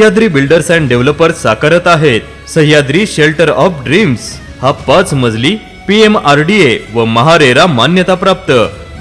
Sahyadri builders and developers साकारत आहेत. Sahyadri shelter of dreams. हा पाच मजली P M R D A व महारेरा मान्यताप्राप्त.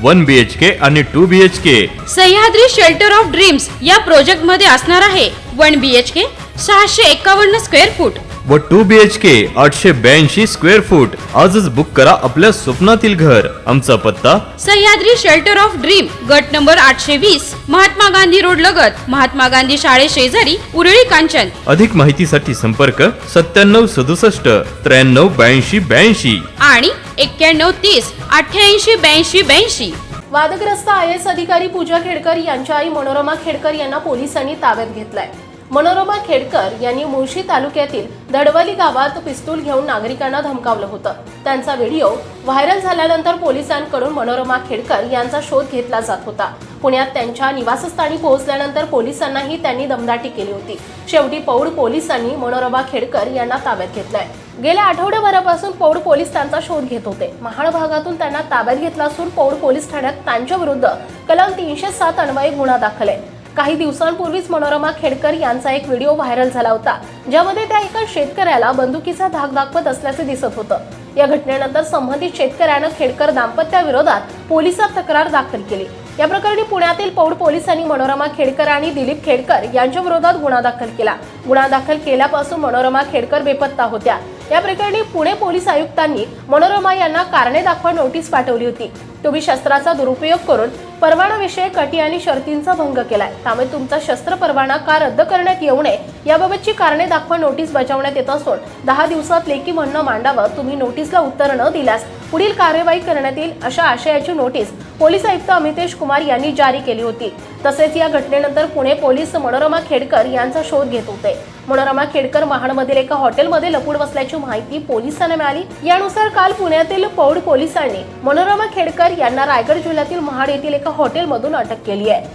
वन बी एच के आणि two B H K Sahyadri shelter of dreams या प्रोजेक्टमध्ये असणार आहे. वन बी एच के सहाशे एकावन्न स्क्वेअर फूट. व टू बी एच के आठशे ब्याऐंशी स्क्वेअर फूट आजच बुक करा आपल्या स्वप्नातील घर. आमचा पत्ता? सह्याद्री शेल्टर ऑफ ड्रीम गट नंबर आठशे वीस महात्मा गांधी रोड लगत. महात्मा गांधी शाळे शेजारी उरळी कांचन. अधिक माहितीसाठी संपर्क सत्त्याण्णव सदुसष्ट त्र्याण्णव ब्याऐंशी ब्याऐंशी. आणि एक्क्याण्णव तीस अठ्ठ्याऐंशी ब्याऐंशी ब्याऐंशी. वादग्रस्त आय एस अधिकारी पूजा खेडकर यांच्या आई मनोरमा खेडकर यांना पोलिसांनी ताब्यात घेतलाय. मनोरमा खेडकर यांनी मुळशी तालुक्यातील दडवली गावात पिस्तूल घेऊन नागरिकांना धमकावलं होतं. त्यांचा व्हिडिओ व्हायरल झाल्यानंतर पोलिसांकडून मनोरमा खेडकर यांचा शोध घेतला जात होता. पुण्यात त्यांच्या निवासस्थानी पोहोचल्यानंतर पोलिसांनाही त्यांनी दमदाटी केली होती. शेवटी पौड पोलिसांनी मनोरमा खेडकर यांना ताब्यात घेतलाय. गेल्या आठवड्याभरापासून पौड पोलीस त्यांचा शोध घेत होते. महाड भागातून त्यांना ताब्यात घेतला असून पौड पोलीस ठाण्यात त्यांच्या विरुद्ध कलम तीनशे सात अन्वये गुन्हा दाखल आहे. काही दिवसांपूर्वीच मनोरमा खेडकर यांचा एक व्हिडिओ व्हायरल झाला होता ज्यामध्ये त्या एका शेतकऱ्याला बंदुकीचा धाक दाखवत असल्याचे दिसत होतं. या घटनेनंतर संबंधित शेतकऱ्यानं खेडकर दाम्पत्याविरोधात पोलिसात तक्रार दाखल केली. या प्रकरणी पुण्यातील पौड पोलिसांनी मनोरमा खेडकर आणि दिलीप खेडकर यांच्या विरोधात गुन्हा दाखल केला. गुन्हा दाखल केल्यापासून मनोरमा खेडकर बेपत्ता होत्या. या प्रकरणी पुणे पोलीस आयुक्तांनी मनोरमा यांना कारणे दाखवा नोटीस पाठवली होती. तुम्ही शस्त्राचा दुरुपयोग करून परवानाविषयक अटी आणि शर्तींचा भंग केलाय. त्यामुळे तुमचा शस्त्र परवाना का रद्द करण्यात येऊ नये याबाबतची कारणे दाखवा नोटीस बजावण्यात येत असून दहा दिवसात लेखी म्हणणं मांडावं तुम्ही नोटीसला उत्तर न दिल्यास पुढील कार्यवाही करण्यात येईल अशा आशयाची नोटीस पोलीस आयुक्त अमितेश कुमार यांनी जारी केली होती. तसेच या घटनेनंतर पुणे पोलीस मनोरमा खेडकर यांचा शोध घेत होते. मनोरमा खेडकर महाडमधील एका हॉटेलमध्ये लपूड बसल्याची माहिती पोलिसांना मिळाली. यानुसार काल पुण्यातील पौड पोलिसांनी मनोरमा खेडकर यांना रायगड जिल्ह्यातील महाड येथील एका हॉटेलमधून अटक केली आहे.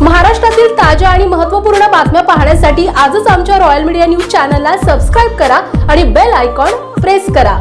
महाराष्ट्रातील ताज्या आणि महत्त्वपूर्ण बातम्या पाहण्यासाठी आजच आमच्या रॉयल मीडिया न्यूज चॅनलला सबस्क्राईब करा आणि बेल आयकॉन प्रेस करा.